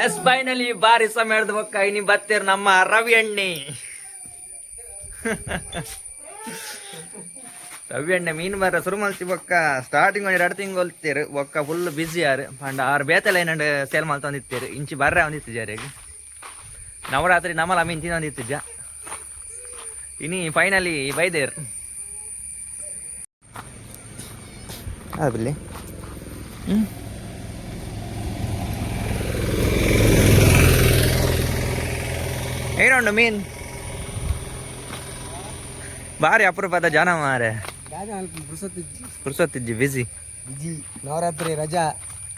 S finally ಬಾರಿ ಸಮೇಳದ ಬೊಕ್ಕ ಇನಿ ಬತ್ತೀರ ನಮ್ಮ ರವಿ ಎಣ್ಣೆ ರವಿ ಎಣ್ಣೆ ಮೀನು ಬರ ಶುರು ಮಲ್ತಿ ಬೊಕ್ಕ. ಸ್ಟಾರ್ಟಿಂಗ್ ಒಂದು ಎರಡು ತಿಂಗಳು ಹೊಲ್ತೀರು. ಬೊಕ್ಕ ಫುಲ್ ಬಿಸಿ ಯಾರು. ಪಂಡ ಆರು ಬೇತಲ ಏನಂಡ ಸೇಲ್ ಮಲ್ತೊಂದಿತ್ತೀರು ಇಂಚಿ ಬರ್ರೆ ಒಂದಿತ್ತು ಜಾರಿಗೆ ನವರಾತ್ರಿ ನಮ್ಮಲ್ಲ ಮೀನು ತಿನ್ನೊಂದಿತ್ತಿದ್ದ ಇನಿ ಫೈನಲಿ ಬೈದೇರ್. ಹ್ಞೂ ಏನುಂಡು ಮೀನ್ ಬಾರಿ ಅಪರೂಪದ ಜನ ಮಾರೆ. ಪುರ್ಸೊತ್ತಿಜ್ಜಿ ಬಿಸಿ ಬಿಜಿ ನವರಾತ್ರಿ ರಜಾ.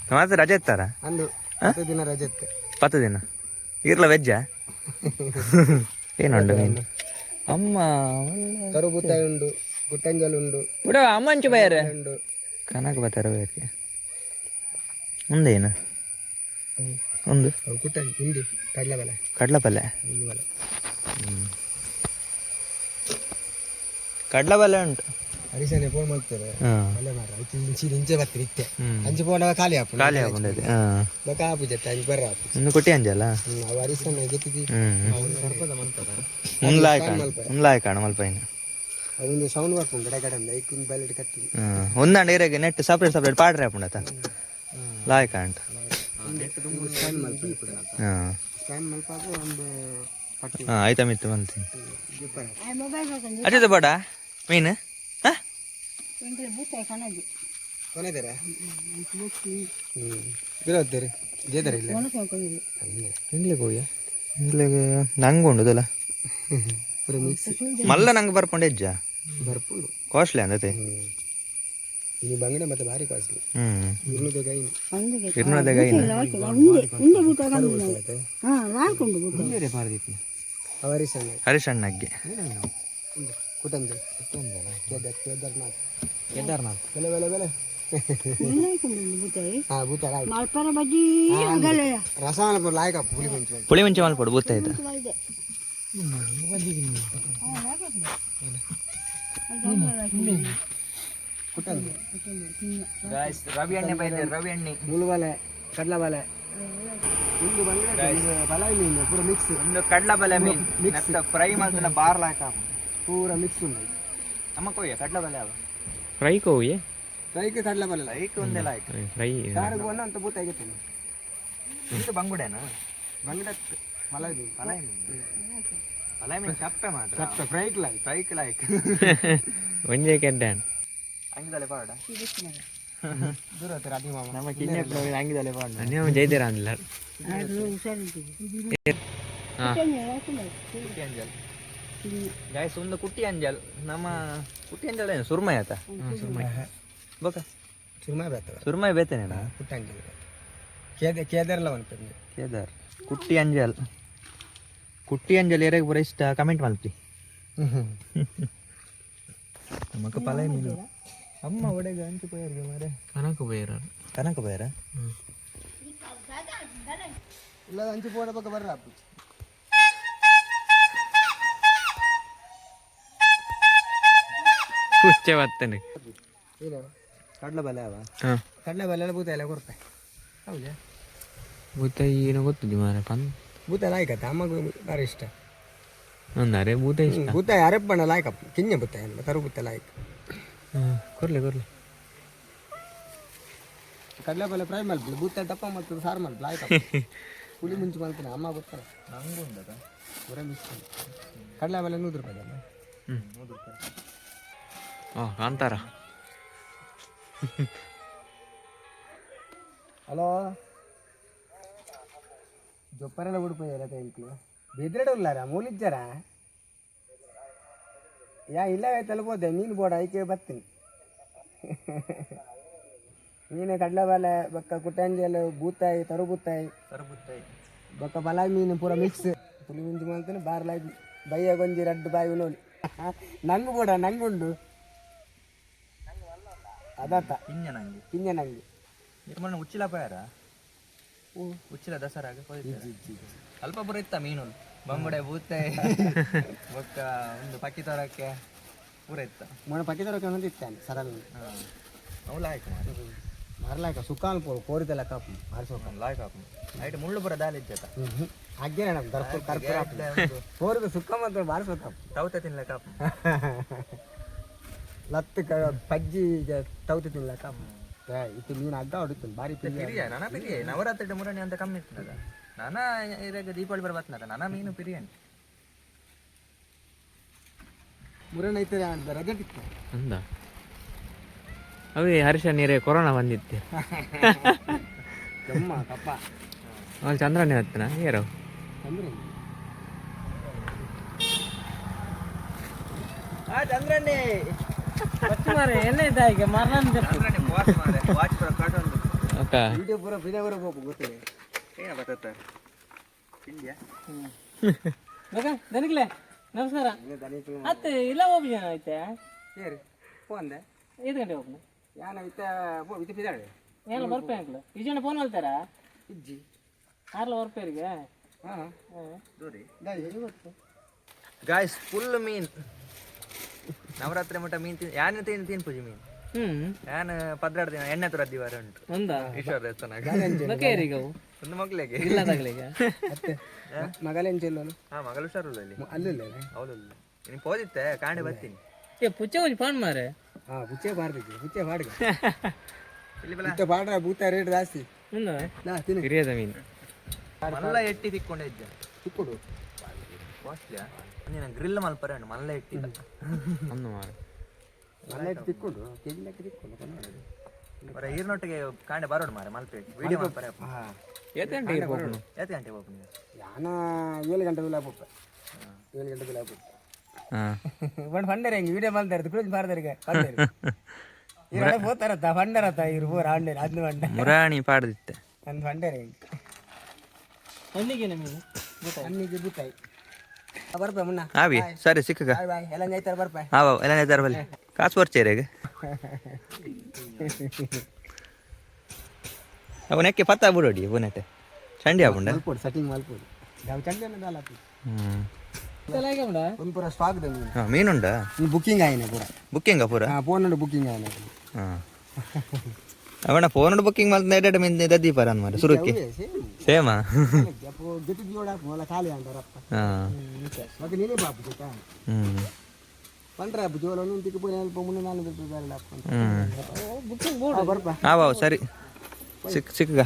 ನವರಾತ್ರಿ ರಜೆ ಇತ್ತಾರ ಅಂದು ಹತ್ತು ದಿನ ರಜೆ ಇತ್ತು. ಪತ್ತು ದಿನ? ಇರ್ಲ ವೆಜ್ಜ ಏನುಂಡು ಮೀನು ಅಮ್ಮ ಕರುಬುತ್ತಾಯಿ ಉಂಡು ಗುಟ್ಟಂಜಲ್ ಉಂಡು ಬಿಡ ಅಮ್ಮಂಚು ಬಯರೆ. ಉಂಡು ಕನಕ ಬತ್ತಾರ ಬೇರೆ ಮುಂದೇನು? ಒಂದು. ಹಿಂಡಿ ಕಡಲೆ ಬಲೆ ಕಡ್ಲ ಪಲ್ಯ ಹಿಂಡಿ ಬಲೆ ಕಡ್ಲ ಪಲ್ಯ ಉಂಟು. ಅರಿಸನೆ ಫೋನ್ ಮಾಡ್ತಾರೆ. ಅಲ್ಲ ಅಲ್ಲೇ ಮಾರ ಐತಿ ಇಂಚಿ ಇಂಚೆ ಬರ್ತೀರಿ ಇತ್ತೆ. ಅಂಚೆ ಫೋನ್ ಖಾಲಿ ಖಾಲಿ ಹಾಕೊಂಡಿದೆ ಬಕ ಹಾಪು ಜತ್ತ ಅಂಚೆ ಬರ್ರ ಆಪು ಇನ್ನು ಕೊಟ್ಟಿ ಅಂಜಲ್ಲ ಅವು ಹರಿಸನೆ ಗೆತ್ತಿದಿ ಹ್ಞೂ ಸರ್ಪದ ಮಂತಾರ ಮುಂದ್ಲಾಯ್ ಕಾಣ ಮುಂದ್ಲಾಯ್ ಕಾಣ ಮಲ್ಪ ಇನ್ನು. ಅದೊಂದು ಸೌಂಡ್ ಬರ್ಕೊಂಡು ಗಡ ಗಡ ಐಕಿನ ಬೆಲ್ಲಡಿ ಕಟ್ಟಿ. ಒಂದಂಡ ಇರಾಗೆ ನೆಟ್ ಸಪ್ರೇಟ್ ಸಪ್ರೇಟ್ ಪಾಡ್ರೆ ಹಾಪುಂಡತ ಲಾಯ್ ಕಾಂಟ ಸ್ಕ್ಯಾನ್ ಮಲ್ಪಾಗ ಒಂದು ಪಟ್ಟಿ ಹಾಂ ಆಯ್ತಾ ಮಿತ್ತು ಜಿಪ್ಪರ ಅಚ್ಚಿದ ಬೇಡ. ಮೀನು? ಹಾಂ? ಕೊನೆದಾರ ಹ್ಞೂ ಬಿರೋದ್ರಿ ಜೇದಾರ ಇಲ್ಲ? ಅಲ್ಲೇ ಇಂಗ್ಲಿಗೆ ಹೋಗಿ. ಇಂಗ್ಲಿಗೆ ನಂಗೆ ಉಂಡುದಲ್ಲ. ಪೂರ ಮಿಕ್ಸ್ ಮಲ್ಲ ನಂಗೆ ಬರ್ಕೊಂಡು ಹೆಜ್ಜ. ಬರ್ಪುಂಡು ಕಾಸ್ಟ್ಲಿ ಅಂದತೆ ಹ್ಞೂ ಇದು ಬಂಗಡೆ ಮತ್ತೆ ಭಾರಿ ಕಾಸ್ಟ್ಲಿ ಹ್ಞೂ ಇರ್ನುದ ಗೈನು ಇರ್ನದಾಗ ಬೇರೆ ಮಾರ್ದಿತ್ತು ಅವರಿ ಸಣ್ಣ ಹರಿಶಣ್ಣಗ್ಗೆ ಕುಟಂಜ ಕೇದಾರ್ ಕೇದಾರ್ನಾಥ್ ಕೇದಾರ್ನಾಥ್ ಬೆಲೆ ಬೆಲೆ ಬೆಲೆ ಹಾ ಭೂತ ಆಯ್ತು ಮಲ್ಪರ ಬಜ್ಜಿ ಗಲೆ ರಸಮಲ ಲಾಯಕ ಪುಲಿ ಕೊಂಚ ಪುಳಿ ಮುಂಚೆ ಮಾಡ್ಕೊಡು ಬೂತಾಯ್ತು ಕುಟಂಜ ರವಿ ಎಣ್ಣೆ ಬೈದೆ ರವಿ ಎಣ್ಣೆ ಮುಳು ಬಲೆ ಕಡ್ಲ ಬಲೆ ಒಂದು ಬಂಗಡೆ ಬಲ ಮೀನು ಪೂರ ಮಿಕ್ಸ್ ಒಂದು ಕಡ್ಲ ಬಲೆ ಮೀನು ಫ್ರೈ ಮಾಡ್ತಾನೆ ಬಾರ್ಲ ಹಾಕ ಪೂರ ಮಿಕ್ಸ್ ಉಂಟು. ನಮ್ಮ ಕೊಯ್ಯ ಕಡ್ಲ ಬಲೆ ಅವ ಫ್ರೈ ಕೋಯಿ ರೈಕೆ ಕಡ್ಲ ಬಲೆ ಐಕ್ ಒಂದೆಲ್ಲ ಆಯ್ತು ಫ್ರೈ ಸಾರು ಬೋನ ಅಂತ ಬೂತ್ ಆಗಿತ್ತೇನೆ ಇದು ಬಂಗುಡೆನಾ? ಬಂಗಡೆ ಮಲೈ ಮೀನು ಪಲಾಯ್ ಮೀನು ಪಲಾಯ್ ಮೀನು ಚಪ್ಪೆ ಮಾತ್ರ. ಸಪ್ತ ಫ್ರೈಕ್ ಲೈಕ್ ಫ್ರೈಕ್ ಲೈಕ್ ಒಂಜೆ ಕೆಡ್ಡಾನ್ ಹಂಗಿದಲೆ ಪಾಡ ದೂರ ಹತ್ತಿರ ಅಡಿ ಮಾಮ ನಮ್ಮ ಹಂಗಿದಲೆ ಪಾಡ ನೀವು ಜೈದಿರ ಅಂದಿಲ್ಲ ಕುಟ್ಟಿ ಅಂಜಲ್ ಗಾಯ್ಸ್ ಒಂದು ಕುಟ್ಟಿ ಅಂಜಲ್. ನಮ್ಮ ಕುಟ್ಟಿ ಅಂಜಲ್ ಏನು? ಸುರ್ಮೈ ಆತ? ಬೊಕ? ಚುರ್ಮಾ ಬೇತವ ಸುರ್ಮೈ ಬೇತೇನೇನ? ಪುಟ್ಟಂಗಿ ಕೇದ ಕೇದಾರ್ಲ ಒಂದು ಕೇದಾರ್. ಕುಟ್ಟಿ ಅಂಜಲ್. ಕುಟ್ಟಿ ಅಂಜಲ್ ಏರಾಗ ಬರೋ ಇಷ್ಟ. ಕಮೆಂಟ್ ಮಾಡ್ತಿ. ನಮಕ ಪಲ ಮೀನು. ಅಮ್ಮ ಒಡೆಗ ಹಂಚು ಪೋಯರ್ಗೆ ಮಾರೆ ಕನಕ ಬೇರ ಕನಕ ಬೇರ ಇಲ್ಲ ಅಂಚು ಪೋಡ ಬಗ್ಗೆ ಬರ್ರ ಅಪ್ಪು ಹುಚ್ಚ ಬತ್ತನೆ ಏನು ಕಡ್ಲ ಬಲೆ ಅವ ಹಾಂ ಕಡ್ಲೆ ಬಲೆ ಎಲ್ಲ ಭೂತ ಎಲ್ಲ ಕೊಡ್ತೆ ಹೌದಾ ಭೂತ ಏನು ಗೊತ್ತಿದ್ದಿ ಮಾರ ಪನ್ ಭೂತ ಲಾಯ್ಕತ್ತ ಅಮ್ಮಗೂ ಭಾರಿ ಇಷ್ಟ ಅಂದರೆ ಭೂತ ಇಷ್ಟ ಭೂತ ಅರೆಪ್ಪಣ್ಣ ಲಾಯ್ಕಪ್ಪ ಕಿಂಜ ಭೂತ ಏನು ಕರು ಭೂತ ಲಾಯ್ಕ ಹಾಂ ಕೊರ್ಲೆ ಕೊರ್ಲಿ ಕಡ್ಲೆ. ಬಲೆ ಫ್ರೈ ಮಾಡ್ಬಿಡಿ. ಭೂತ ದಪ್ಪ ಮಾಡ್ತದೆ ಸಾರು ಮಲ್ಪಿ ಆಯ್ತಾ? ಹುಳಿ ಮುಂಚೆ ಮಾಡ್ತೀನಿ ಅಮ್ಮ ಗೊತ್ತಲ್ಲ ನಂಗುಂದದ ಪೂರ ಮಿಸ್ ಕಡ್ಲೆ ಬಲೆ ನೂರು ರೂಪಾಯಿ ಅಲ್ಲ ಹ್ಞೂ ಹಾಂ ಕಾಂತಾರ. ಹಲೋ? ಜೊಪ್ಪರೆಲ್ಲ ಉಡುಪಯ್ಯಾರ ಇಂಕ್ಲು ಬೆದ್ರೆಡ ಉಲ್ಲಾರ ಮೂಲಿಜ್ಜಾರ ಯಾ ಇಲ್ಲ ತಲುಪೋದೆ ನೀನು ಬೋಡ ಐಕೆ ಬರ್ತೀನಿ. ನೀನು ಕಡಲೆ ಬಾಲೆ ಬಕ್ಕ ಕುಟ್ಟಂಜಲು ಬೂತಾಯಿ ತರು ಬೂತಾಯಿ ಸರಬುತ್ತಾಯಿ ಬಕ್ಕ ಬಲಾಯಿ ಮೀನು ಪೂರ ಮಿಕ್ಸ್ ಪುಲಿ ಮುಂಜಿ ಮಾಡ್ತಾನೆ ಬಾರ್ಲಾಯಿ ಬಯ್ಯ ಗೊಂಜಿ ರಡ್ಡು ಬಾಯಿ ನೋಡಿ ನಂಗು ಕೂಡ ನಂಗುಂಡು ಅದಾತ ಪಿಂಜ ನಂಗೆ. ಪಿಂಜ ನಂಗೆ. ನಿರ್ಮಣ ಉಚ್ಚಿಲ ಪಯಾರ? ಉಚ್ಚಿಲ ದಸರಾಗ ಅಲ್ಪ ಪುರ ಇತ್ತ ಮೀನು? ಬಂಗುಡೆ ಬೂತೆ ಬೊಕ್ಕ ಒಂದು ಪಕ್ಕಿ ತರಕ್ಕೆ? ಪೂರ ಇತ್ತ ಮೊನ್ನೆ ಪಕ್ಕದವ್ರ ಒಂದಿತ್ತಾನೆ ಸರಲ್ ಲಾಯ್ಕ ಆಯ್ತು ಲಾಯ್ಕ ಸುಖಾನ್ ಪೋರು ಕೋರಿದೆಲ್ಲ ಕಾಪು ಮಾರಿಸೋಕ ಲಾಯ್ ಕಾಪು. ನೈಟ್ ಮುಳ್ಳು ಬರ ದಾಲಿ ಇಜ್ಜತ ಹಾಗೇನೆ ನಮ್ಮ ಕರ್ಪೂರ ಕರ್ಪೂರ ಕೋರಿದ ಸುಖ ಮಾತ್ರ ಬಾರಿಸೋಕ ತೌತ ತಿನ್ಲೆ ಕಾಪು. ಲತ್ತು ಕ ಪಜ್ಜಿ ತೌತು ತಿನ್ಲಕ್ಕ ಇತ್ತು ಮೀನು ಅಗ್ಗ ಹೊಡಿತೀನಿ ಬಾರಿ ಪ್ರಿಯ ನಾನಾ ಪಿರಿಯ? ನವರಾತ್ರಿ ಮುರಣಿ ಅಂತ ಕಮ್ಮಿ ಇರ್ತದ ನಾನಾ ಇದಾಗ ದೀಪಾವಳಿ ಬರ ಬರ್ತನದ ನಾನಾ ಮೀನು ಪಿರಿಯನ್. ಮುರಣ ಐತೆ ರಜೆ ಬಿತ್ತು ಅಂದ. ಅವೇ ಹರ್ಷ ನೀರೇ ಕೊರೋನಾ ಬಂದಿತ್ತು. ಕಪ್ಪ. ಅಲ್ಲಿ ಚಂದ್ರನೇ ಹತ್ತನ? ಏರೋ ಚಂದ್ರಣ್ಣ ಆ ಚಂದ್ರಣ್ಣಿ ಮಾರೆ ಎಣ್ಣೆ ಇದ್ದ ಈಗ ಮರಣ ಚಂದ್ರಣ್ಣಿ ವಾಚ್ ಮಾರೆ ವಾಚ್ ಪುರ ಅಕ್ಕ. ವಿಡಿಯೋ ಪೂರ ಗೊತ್ತಿಲ್ಲ ಏನ ನಮಸ್ಕಾರ. ಅತ್ತೆ ಇಲ್ಲ ಹೋಗಿ ಜನ ಐತೆ? ಸೇರಿ ಫೋನ್ ಐದು ಗಂಟೆ ಹೋಗ್ನು ಯಾನ ಇತ್ತ ವಿತ ಪಿದಾಳೆ ಏನು ಬರ್ಪೆ ಅಂಕ್ಲು ಈ ಜನ ಫೋನ್ ಹೇಳ್ತಾರ ಇಜ್ಜಿ. ಆರ್ಲ ಬರ್ಪೇರಿಗೆ ಹಾಂ ಗಾಯ್ಸ್ ಫುಲ್ ಮೀನ್. ನವರಾತ್ರಿ ಮಟ್ಟ ಮೀನ್ ತಿನ್ ಯಾನ ತಿನ್ ತಿನ್ ಪೂಜೆ ಮೀನ್? ಹ್ಮ್. ಯಾನ್ ಪದ್ರಾಡ್ ದಿನ ಎಣ್ಣೆ ತರ ದಿವಾರ ಉಂಟು. ಒಂದಾ? ಈಶ್ವರ ದೇವಸ್ಥಾನ. ಬಕೇರಿಗೆ ಅವು? ಒಂದು ಮಗಳಿಗೆ. ಇಲ್ಲ ತಗಲಿಗೆ ಮತ್ತೆ ಮಗಲೇನು ಚೆಲ್ಲೋನು ಹಾ ಮಗಳು ಹುಷಾರಿಲ್ಲ ಇಲ್ಲಿ ಅಲ್ಲಿಲ್ಲ ಅವಳು ನೀನು ಪೋದಿತ್ತೆ ಕಾಂಡೆ ಬರ್ತೀನಿ. ಏ ಪುಚ್ಚೆ ಹೋಗಿ ಫೋನ್ ಮಾರೆ? ಹಾ ಪುಚ್ಚೆ ಬಾರ್ದಿದ್ದೆ ಪುಚ್ಚೆ ಬಾಡ್ಗ ಇಲ್ಲಿ ಬಲ ಇತ್ತ ಬಾಡ್ರ ಭೂತ ರೇಟ್ ಜಾಸ್ತಿ. ಮುಂದೆ ನಾ ತಿನ್ನು. ಹಿರಿಯದ ಮೀನು. ಮಲ್ಲ ಎಟ್ಟಿ ತಿಕ್ಕೊಂಡೆ ಇದ್ದೆ. ತಿಕ್ಕೊಡು. ಕಾಸ್ಟ್ಲಿಯಾ ನೀನು ಗ್ರಿಲ್ ಮಲ್ಪರೆ ಮಲ್ಲ ಎಟ್ಟಿ ಅನ್ನು ಮಾರ ಮಲ್ಲ ಇಟ್ಟು ತಿಕ್ಕೊಂಡು ಕೆ ಜಿ ಲೆಕ್ಕ ತಿಕ್ಕೊಂಡು ಕನ್ನಡ ಬರ ಈರ್ನೊಟ್ಟಿಗೆ ಕಾಂಡೆ ಬರೋಡು ಮಾರೆ ಮಲ್ಪೆ. ವಿಡಿಯೋ ಇರ್ಬೋದು ಎತ್ತು ಗಂಟೆ ಯಾನ ಏಳು ಗಂಟೆ ಏಳು ಗಂಟೆ ಹಾ ಪುಪ್ಪ ಹಾಂ. ಒಂದು ಫಂಡರ್ ಹೆಂಗೆ ವಿಡಿಯೋ ಮಾಡ್ತಾರೆ ಕುಳಿತು ಹೋತಾರತ್ತ ಇವ್ರು ಬೋರ್ ಹಂಡರ್ ಮುರಾಣಿ ಪಾಡ್ದಿತ್ತೆ. ಹೆಂಗೆ ನಮಗೆ ಹಣ್ಣಿಗೆ ಬರ್ಪ ಮುನ್ನ. ಆವಿ ಸರಿ ಸಿಕ್ಕಗ. ಬಾಯ್ ಬಾಯ್. ಎಲ್ಲ ಬರ್ಪ. ಹಾವ ಎಲ್ಲ ನೇತಾರ ಬಲ್ಲಿ ಕಾಸು ಬರ್ಚೇರೆಗ ಅವು ನೆಕ್ಕೆ ಪತ್ತ ಬಿಡೋಡಿ ಬುನೆತೆ ಚಂಡಿ ಆಗುಂಡ ಮಲ್ಪೋಡು ಸೆಟ್ಟಿಂಗ್ ಮಲ್ಪೋಡು ಯಾವ ಚಂದ ದಾಲ ಹ್ಞೂ ಬಿಡ ಒಂದು ಪೂರ ಸ್ಟಾಕ್ ದ ಮೀನು ಹಾಂ ಮೀನುಂಡ ಇನ್ನು ಬುಕ್ಕಿಂಗ್ ಆಯ್ನ ಪೂರ ಬುಕ್ಕಿಂಗ ಪೂರ ಹಾಂ ಫೋನ್ ನೋಡಿ ಬುಕ್ಕಿಂಗ್ ಆಯ್ನ ಹಾಂ ಅವಣ ಫೋನ್ ಬುಕ್ಕಿಂಗ್ ಮಾಡ್ತಾ ಎಡ್ಡೆ ಮಿಂದ ದದ್ದೀಪಾರ ಅನ್ ಮಾರೆ ಸುರುಕಿ ಸೇಮಾ ಜೊತೆ ಜೋಡ ಮೊಲ ಖಾಲಿ ಅಂತಾರಪ್ಪ ಹಾಂ ಮತ್ತೆ ನೀನೇ ಬಾಪು ಗೊತ್ತಾ ಹ್ಞೂ ಪಂಡ್ರ ಹಬ್ಬ ಜೋಲ ನೀನು ತಿಕ್ಕ ಪೋನೆ ಅಲ್ಪ ಮುನ್ನ ನಾನು ಬಿಟ್ಟು ಬೇರೆ ಅಪ್ಪ ಹ್ಞೂ ಬುಕ್ಕಿಂಗ್ ಬೋರ್ಡ್ ಬರ್ಪ ಹಾವ ಸರಿ ಸಿಕ್ ಸಿಕ್ಕಗ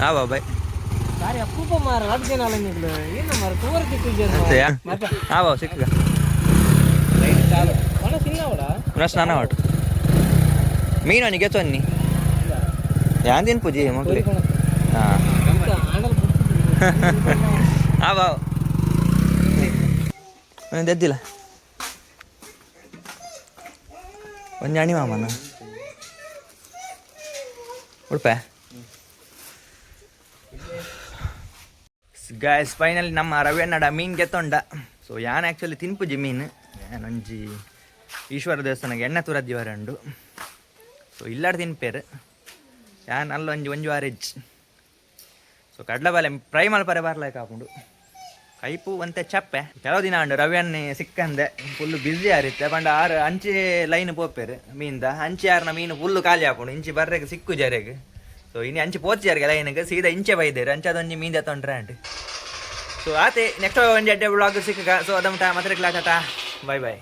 ಹಾವ ಬಾಯ್ ಸಾರಿ ಅಪ್ಪುಪ್ಪ ಮಾರ ಹತ್ತು ಜನ ಅಲ್ಲ ನಿಗ್ಲು ಏನು ಮಾರ ತೋರ್ ಅಂತೆಯಾ ಹಾವ ಸಿಕ್ಕಗ ಒಣ ಸಿಂಗಾವಡ ಪುನಃ ಸ್ನಾನ ಮಾಡು ಮೀನು ಅವನಿಗೆ ಚೊನ್ನಿ ಯಾಂದಿನ ಪೂಜೆ ಮಕ್ಳಿ ಹಾಂ ಆಂಡಲ್ ಹಾವ ಒಂದು ಎದ್ದಿಲ್ಲ ಒಂದು ಅಣಿ ಮಾಮನ ಉಡುಪ ಗಾಯ್ಸ್ ಫೈನಲಿ ನಮ್ಮ ರವಿಯನ್ನಡ ಮೀನ್ ಗೆತ್ತೊಂಡ ಸೊ ಯಾನ್ ಆ್ಯಕ್ಚುಲಿ ತಿನ್ಪುಜಿ ಮೀನು ನಂಜಿ ಈಶ್ವರ ದೇವಸ್ಥಾನಕ್ಕೆ ಎಣ್ಣೆ ತುರದ್ದಿವರ ಉಂಡು ಸೊ ಇಲ್ಲಾಡ್ ತಿನ್ಪೇರು ಯಾನ್ ಅಲ್ಲ ಒಂಜಿ ವಾರೆಜ್ ಸೊ ಕಡ್ಲೆಬಾಲೆ ಪ್ರೈ ಮಲ್ಪರೆ ಬರ್ಲಾಯ್ಕ ಹಾಕೊಂಡು ಕೈಪು ಒಂತೆ ಚಪ್ಪೆ. ಕೆಲವು ದಿನ ಉಂಡು ರವಿಯನ್ನೇ ಸಿಕ್ಕಂದೆ. Full busy ಆರಿತ್ತೆ. ಪಂಡ ಆರು ಅಂಚೆ ಲೈನ್ ಪೋಪೇರು, ಮೀನ್ದ. ಅಂಚೆ ಆರ್ನ ಮೀನು ಫುಲ್ಲು ಖಾಲಿ ಹಾಕೊಂಡು, ಇಂಚಿ ಬರ್ರೆಗೆ ಸಿಕ್ಕು ಜರೆಗೆ. ಸೊ ಇನ್ನು ಅಂಚಿ ಜರಿಗೆ ಲೈನ್ಗೆ ಸೀದಾ ಇಂಚೆ ಬೈದೇರು ಅದೊಂದು ಮೀನ್ ತೊಂಡ್ರೆ ಅಂಟಿ ಸೊ ಆತೆ ನೆಕ್ಸ್ಟ್ ಒಂಜಿ ಅಡ್ಡೆ ಬ್ಲಾಗ್ ಸಿಕ್ಕ ಸೊ ಅದಮ್ಮ ಮತ್ತೆ ಕ್ಲಾಸ್ ಆತ ಬಾಯ್ ಬಾಯ್